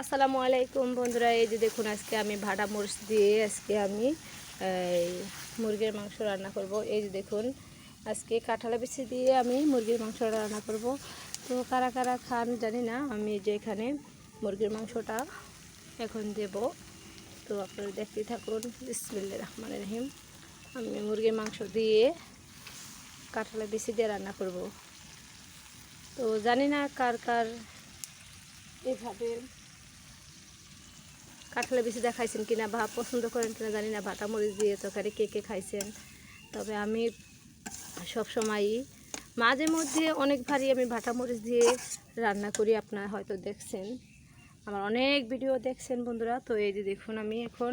আসসালামু আলাইকুম বন্ধুরা, এই যে দেখুন আজকে আমি ভাড়া মরিচ দিয়ে আজকে আমি মুরগির মাংস রান্না করব। এই যে দেখুন, আজকে কাঁঠালা বিচি দিয়ে আমি মুরগির মাংস রান্না করব। তো কারা কারা খান জানি না, আমি যে এখানে মুরগির মাংসটা এখন দেব। তো আপনারা দেখতেই থাকুন বিসমিল্লা রহমান রহিম। আমি মুরগির মাংস দিয়ে কাঁঠালা বিচি দিয়ে রান্না করব। তো জানি না কার কার এভাবে কাঁঠালে বেশি দেখাইছেন কিনা বা পছন্দ করেন কিনা জানি না বাটা মরিচ দিয়ে তরকারি কে কে খাইছেন। তবে আমি সব সময়ই মাঝে মধ্যে অনেকবারই আমি বাটা মরিচ দিয়ে রান্না করি, আপনারা হয়তো দেখছেন। আমার অনেক ভিডিও দেখছেন বন্ধুরা, তো এই যে দেখুন আমি এখন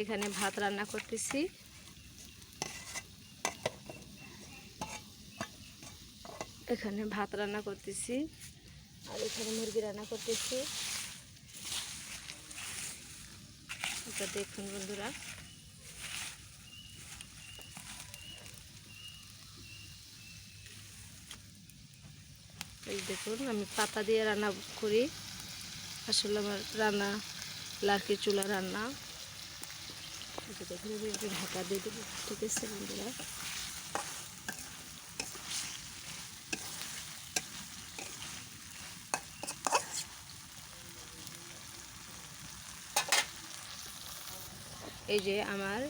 এখানে ভাত রান্না করতেছি। এখানে ভাত রান্না করতেছি, আর এখানে মুরগি রান্না করতেছি। এটা দেখুন বন্ধুরা। এই দেখুন, আমি পাতা দিয়ে রান্না করি। আসলে আমার রান্না লার্কি চুলা রান্না। দেখুন ঢাকা দিয়ে দেবো। ঠিক আছে বন্ধুরা। এই যে আমার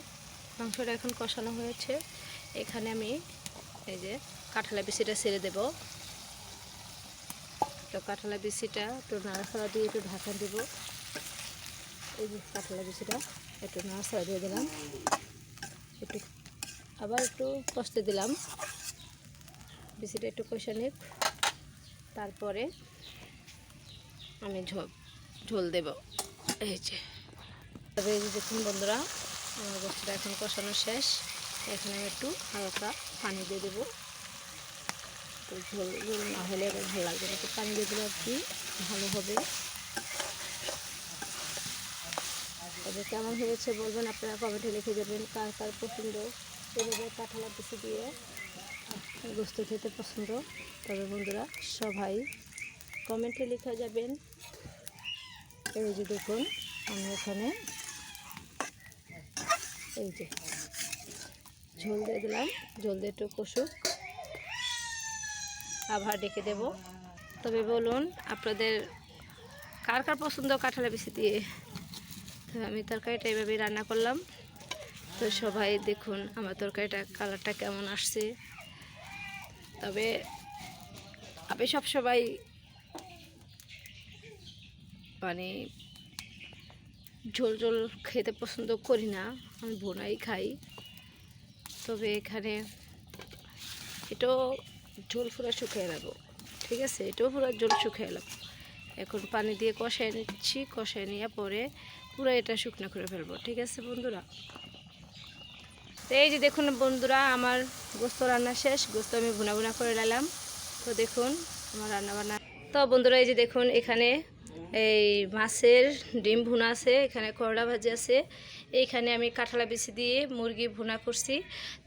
মাংসটা এখন কষানো হয়েছে। এখানে আমি এই যে কাঁঠালা বিচিটা ছেড়ে দেব। তো কাঁঠালা বিচিটা একটু নাড়াচাড়া দিয়ে একটু ঢাকা দেব। এই যে কাঁঠালা বিচিটা একটু নাড়াচাড়া দিয়ে দিলাম। একটু আবার একটু কষতে দিলাম। বিচিটা একটু কষে নিক। তারপরে আমি ঝোল ঝোল দেব। এই যে। এই যে দেখুন বন্ধুরা, আমার গোস্তটা এখন কষানো শেষ। এখানে আমি একটু হালকা পানি দিয়ে দেবো। তো ঝোল ঝোল না হলে এবার ভালো লাগবে না। তো পানি দিয়ে দিলে আর কি ভালো হবে। তবে কেমন হয়েছে বলবেন, আপনারা কমেন্টে লিখে দেবেন কার কার পছন্দ। এভাবে কাঁঠালা পিসি দিয়ে গোস্ত খেতে পছন্দ। তবে বন্ধুরা, সবাই কমেন্টে লিখে যাবেন। এই যে দেখুন, আমি এখানে এই যে, ঝোল দিয়ে দিলাম, ঝোল দিয়ে একটু কষুক। আবার ডেকে দেব। তবে বলুন, আপনাদের কার কার পছন্দ কাঁঠালা বেশি দিয়ে? তো আমি তরকারিটা এইভাবেই রান্না করলাম। তো সবাই দেখুন আমার তরকারিটা কালারটা কেমন আসছে। তবে আমি সব সবাই মানে ঝোল ঝোল খেতে পছন্দ করি না। আমি বোনাই খাই। তবে এখানে এটাও ঝোল ফুরা শুকিয়ে নেব ঠিক আছে? এটাও পুরো ঝোল শুকিয়ে নেব এখন পানি দিয়ে কষায় নিচ্ছি। কষায় নিয়ে পরে পুরো এটা শুকনো করে ফেলব। ঠিক আছে বন্ধুরা? তো এই যে দেখুন বন্ধুরা, আমার গোস্ত রান্না শেষ। গোস্ত আমি ভুনা ভুনা করে নিলাম। তো দেখুন আমার রান্না বান্না তো বন্ধুরা, এই যে দেখুন এখানে এই মাছের ডিম ভুনা আছে, এখানে করলা ভাজি আছে, এইখানে আমি কাঁঠালা বিচি দিয়ে মুরগি ভুনা করছি।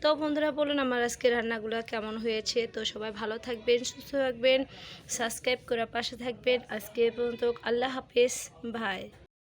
তো বন্ধুরা বলুন আমার আজকে রান্নাগুলো কেমন হয়েছে? তো সবাই ভালো থাকবেন, সুস্থ থাকবেন, সাবস্ক্রাইব করার পাশে থাকবেন। আজকে পর্যন্ত আল্লাহ হাফেজ ভাই